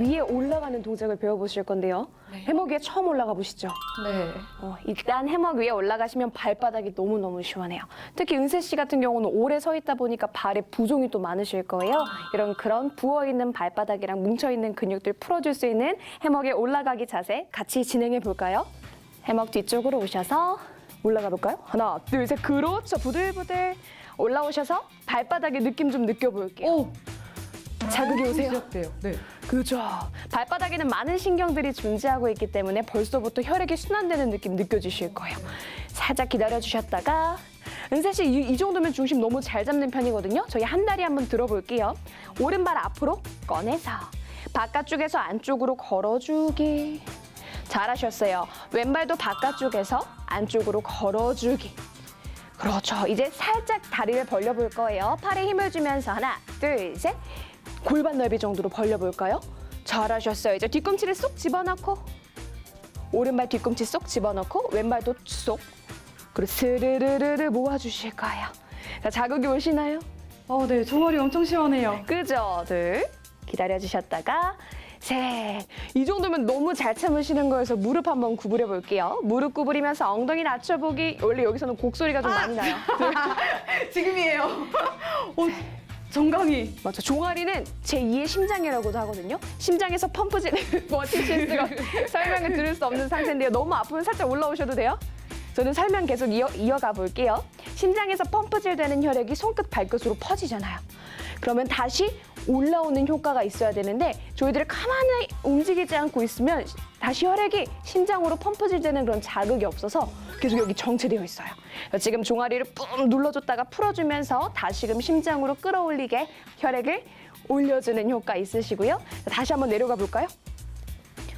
위에 올라가는 동작을 배워보실 건데요. 해먹 위에 처음 올라가 보시죠. 네. 어, 일단 해먹 위에 올라가시면 발바닥이 너무너무 시원해요. 특히 은세 씨 같은 경우는 오래 서 있다 보니까 발에 부종이 또 많으실 거예요. 이런 그런 부어있는 발바닥이랑 뭉쳐있는 근육들 풀어줄 수 있는 해먹에 올라가기 자세 같이 진행해 볼까요? 해먹 뒤쪽으로 오셔서 올라가 볼까요? 하나, 둘, 셋. 그렇죠. 부들부들. 올라오셔서 발바닥의 느낌 좀 느껴볼게요. 오, 자극이 오세요. 시작돼요. 네. 그죠. 발바닥에는 많은 신경들이 존재하고 있기 때문에 벌써부터 혈액이 순환되는 느낌 느껴지실 거예요. 살짝 기다려 주셨다가 은세 씨, 이, 이 정도면 중심 너무 잘 잡는 편이거든요. 저희 한 다리 한번 들어볼게요. 오른발 앞으로 꺼내서 바깥쪽에서 안쪽으로 걸어주기. 잘하셨어요. 왼발도 바깥쪽에서 안쪽으로 걸어주기. 그렇죠. 이제 살짝 다리를 벌려볼 거예요. 팔에 힘을 주면서 하나, 둘, 셋. 골반 넓이 정도로 벌려볼까요? 잘하셨어요. 이제 뒤꿈치를 쏙 집어넣고 오른발 뒤꿈치 쏙 집어넣고 왼발도 쏙 그리고 스르르르르 모아주실 거예요. 자, 자극이 오시나요? 어, 네. 종아리 엄청 시원해요. 그죠? 둘 기다려주셨다가 셋. 이 정도면 너무 잘 참으시는 거여서 무릎 한번 구부려 볼게요. 무릎 구부리면서 엉덩이 낮춰보기. 원래 여기서는 곡소리가 좀 많이 나요. 지금이에요. 어, 정강이. 맞죠. 종아리는 제2의 심장이라고도 하거든요. 심장에서 펌프질 버티실 수가 설명을 들을 수 없는 상태인데요. 너무 아프면 살짝 올라오셔도 돼요. 저는 설명 계속 이어, 이어가 볼게요. 심장에서 펌프질 되는 혈액이 손끝 발끝으로 퍼지잖아요. 그러면 다시 올라오는 효과가 있어야 되는데 저희들이 가만히 움직이지 않고 있으면 다시 혈액이 심장으로 펌프질 되는 그런 자극이 없어서 계속 여기 정체되어 있어요. 지금 종아리를 뿜 눌러줬다가 풀어주면서 다시금 심장으로 끌어올리게 혈액을 올려주는 효과 있으시고요. 다시 한번 내려가 볼까요?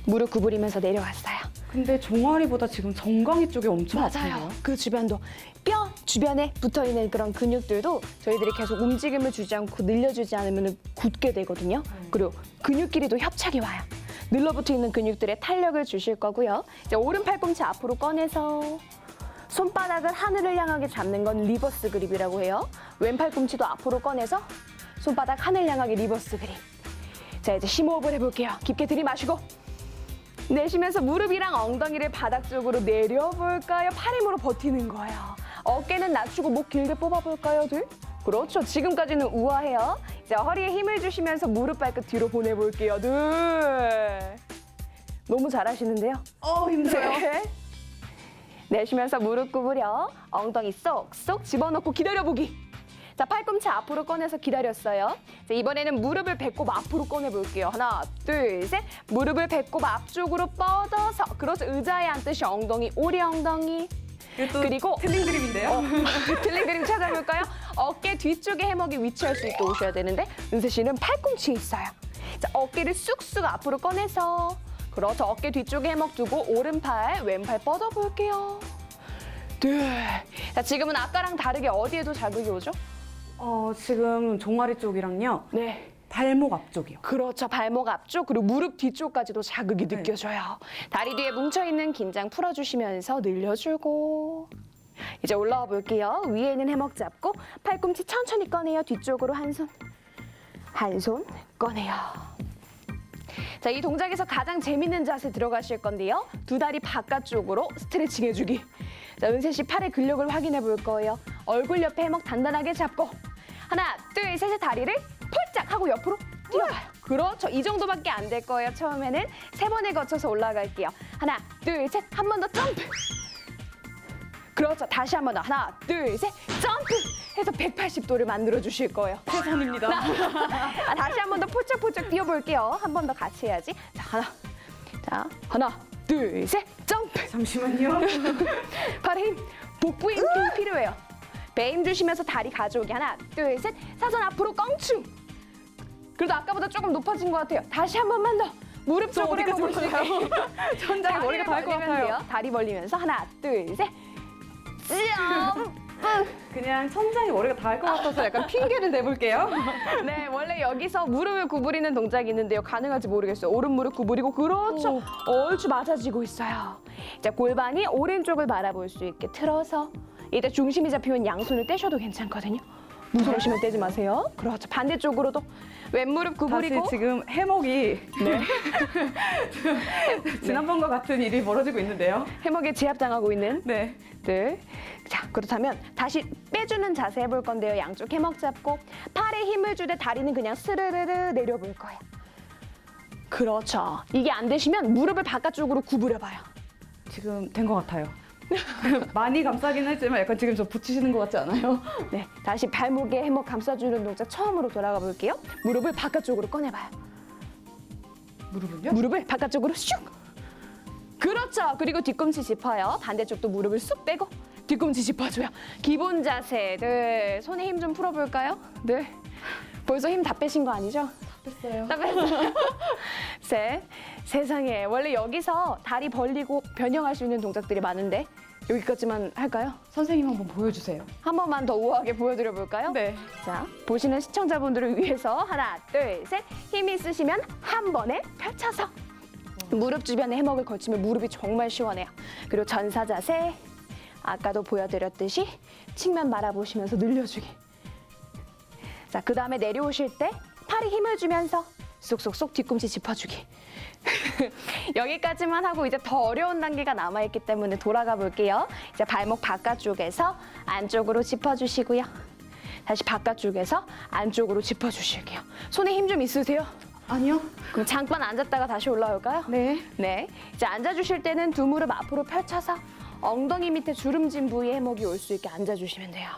무릎 구부리면서 내려왔어요. 근데 종아리보다 지금 정강이 쪽이 엄청 맞아요. 아파요. 그 주변도 뼈 주변에 붙어 있는 그런 근육들도 저희들이 계속 움직임을 주지 않고 늘려주지 않으면 굳게 되거든요. 그리고 근육 길이도 협착이 와요. 늘러붙어 있는 근육들에 탄력을 주실 거고요. 이제 오른 팔꿈치 앞으로 꺼내서 손바닥을 하늘을 향하게 잡는 건 리버스 그립이라고 해요. 왼 팔꿈치도 앞으로 꺼내서 손바닥 하늘 향하게 리버스 그립. 자 이제 심호흡을 해볼게요. 깊게 들이마시고 내쉬면서 무릎이랑 엉덩이를 바닥 쪽으로 내려볼까요? 팔 힘으로 버티는 거예요. 어깨는 낮추고 목 길게 뽑아볼까요, 둘? 그렇죠. 지금까지는 우아해요. 이제 허리에 힘을 주시면서 무릎 발끝 뒤로 보내볼게요, 둘. 너무 잘하시는데요. 어, 힘들어요. 네. 내쉬면서 무릎 구부려 엉덩이 쏙쏙 집어넣고 기다려보기. 자, 팔꿈치 앞으로 꺼내서 기다렸어요. 자, 이번에는 무릎을 배꼽 앞으로 꺼내볼게요. 하나, 둘, 셋. 무릎을 배꼽 앞쪽으로 뻗어서. 그렇죠. 의자에 앉듯이 엉덩이, 오리 엉덩이. 그리고 틀린 그림인데요. 어, 틀린 그림 찾아볼까요? 어깨 뒤쪽에 해먹이 위치할 수 있게 오셔야 되는데 은세 씨는 팔꿈치에 있어요. 자, 어깨를 쑥쑥 앞으로 꺼내서 그렇죠. 어깨 뒤쪽에 해먹 두고 오른팔, 왼팔 뻗어볼게요. 둘. 자, 지금은 아까랑 다르게 어디에도 자극이 오죠? 어, 지금 종아리 쪽이랑요. 네. 발목 앞쪽이요. 그렇죠. 발목 앞쪽 그리고 무릎 뒤쪽까지도 자극이 네. 느껴져요. 다리 뒤에 뭉쳐있는 긴장 풀어주시면서 늘려주고 이제 올라와 볼게요. 위에 있는 해먹 잡고 팔꿈치 천천히 꺼내요. 뒤쪽으로 한 손. 한 손 꺼내요. 자, 이 동작에서 가장 재밌는 자세 들어가실 건데요. 두 다리 바깥쪽으로 스트레칭 해주기. 자, 은세 씨 팔의 근력을 확인해 볼 거예요. 얼굴 옆에 해먹 단단하게 잡고 하나, 둘, 셋의 다리를 폴짝 하고 옆으로 뛰어가요. 그렇죠. 이 정도밖에 안 될 거예요. 처음에는 세 번에 거쳐서 올라갈게요. 하나, 둘, 셋. 한 번 더 점프. 그렇죠. 다시 한 번 더. 하나, 둘, 셋. 점프. 해서 180도를 만들어 주실 거예요. 최선입니다. 아, 다시 한 번 더 포착포착 뛰어볼게요. 한 번 더 같이 해야지. 자, 하나. 자, 하나, 둘, 셋. 점프. 잠시만요. 팔에 힘, 복부에 힘좀 필요해요. 배힘 주시면서 다리 가져오기. 하나, 둘, 셋. 사선 앞으로 껑충. 그래도 아까보다 조금 높아진 것 같아요. 다시 한 번만 더. 무릎 저 쪽으로 어디까지 해볼게요. 올라가요? 천장에 머리가 닿을 것 같아요. 돼요. 다리 벌리면서 하나, 둘, 셋. 점프. 그냥 천장에 머리가 닿을 것 같아서 약간 핑계를 내볼게요. 네, 원래 여기서 무릎을 구부리는 동작이 있는데요. 가능할지 모르겠어요. 오른 무릎 구부리고 그렇죠. 얼추 맞아지고 있어요. 자, 골반이 오른쪽을 바라볼 수 있게 틀어서 이때 중심이 잡히면 양손을 떼셔도 괜찮거든요. 무서우시면 떼지 마세요. 그렇죠. 반대쪽으로도 왼무릎 구부리고 다시 지금 해먹이 네. 지난번과 같은 일이 벌어지고 있는데요. 해먹에 제압당하고 있는 네. 들. 자, 그렇다면 다시 빼주는 자세 해볼 건데요. 양쪽 해먹 잡고 팔에 힘을 주되 다리는 그냥 스르르르 내려볼 거예요. 그렇죠. 이게 안 되시면 무릎을 바깥쪽으로 구부려봐요. 지금 된 것 같아요. 많이 감싸긴 했지만 약간 지금 저 붙이시는 것 같지 않아요? 네, 다시 발목에 해먹 감싸주는 동작 처음으로 돌아가 볼게요. 무릎을 바깥쪽으로 꺼내봐요. 무릎은요? 무릎을 바깥쪽으로 슉. 그렇죠. 그리고 뒤꿈치 짚어요. 반대쪽도 무릎을 쑥 빼고 뒤꿈치 짚어줘요. 기본 자세. 네. 손에 힘 좀 풀어볼까요? 네. 벌써 힘 다 빼신 거 아니죠? 다 뺐어요. 셋. 세상에. 원래 여기서 다리 벌리고 변형할 수 있는 동작들이 많은데 여기까지만 할까요? 선생님 한번 보여주세요. 한 번만 더 우아하게 보여드려 볼까요? 네. 자, 보시는 시청자분들을 위해서 하나, 둘, 셋. 힘 있으시면 한 번에 펼쳐서 무릎 주변에 해먹을 걸치면 무릎이 정말 시원해요. 그리고 전사 자세. 아까도 보여드렸듯이 측면 바라보시면서 늘려주기. 자, 그 다음에 내려오실 때 팔에 힘을 주면서 쏙쏙쏙 뒤꿈치 짚어주기. 여기까지만 하고 이제 더 어려운 단계가 남아있기 때문에 돌아가 볼게요. 이제 발목 바깥쪽에서 안쪽으로 짚어주시고요. 다시 바깥쪽에서 안쪽으로 짚어주실게요. 손에 힘 좀 있으세요? 아니요. 그럼 잠깐 앉았다가 다시 올라올까요? 네. 네. 이제 앉아주실 때는 두 무릎 앞으로 펼쳐서 엉덩이 밑에 주름진 부위에 해먹이 올 수 있게 앉아주시면 돼요.